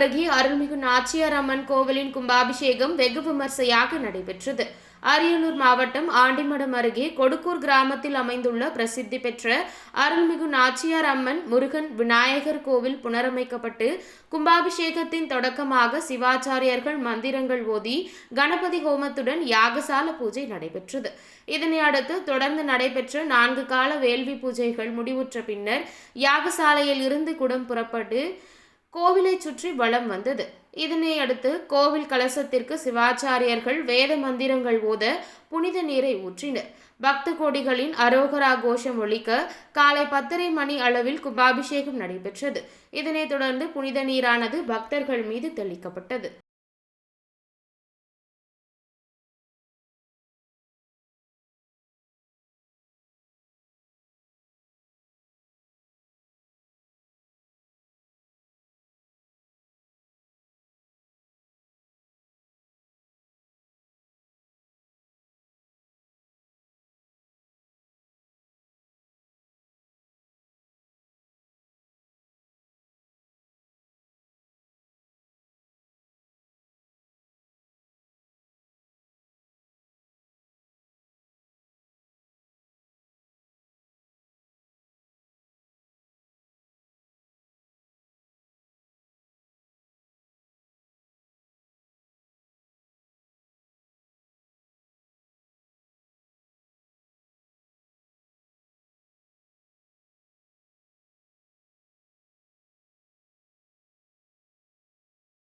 நாச்சியார் அம்மன் கோவிலின் கும்பாபிஷேகம் வெகு விமர்சையாக நடைபெற்றது. அரியலூர் மாவட்டம் ஆண்டிமடம் அருகே கொடுக்கூர் கிராமத்தில் அமைந்துள்ள பிரசித்தி பெற்ற அருள்மிகு நாச்சியார் அம்மன் முருகன் விநாயகர் கோவில் புனரமைக்கப்பட்டு கும்பாபிஷேகத்தின் தொடக்கமாக சிவாச்சாரியர்கள் மந்திரங்கள் ஓதி கணபதி ஹோமத்துடன் யாகசால பூஜை நடைபெற்றது. இதனை அடுத்து தொடர்ந்து நடைபெற்ற நான்கு கால வேள்வி பூஜைகள் முடிவுற்ற பின்னர் யாகசாலையில் இருந்து குடம் புறப்பட்டு கோவிலை சுற்றி வலம் வந்தது. இதனை அடுத்து கோவில் கலசத்திற்கு சிவாச்சாரியர்கள் வேத மந்திரங்கள் ஓத புனித நீரை ஊற்றினர். பக்த கோடிகளின் அரோகரா கோஷம் ஒழிக்க காலை பத்தரை மணி அளவில் கும்பாபிஷேகம் நடைபெற்றது. இதனைத் தொடர்ந்து புனித நீரானது பக்தர்கள் மீது தெளிக்கப்பட்டது.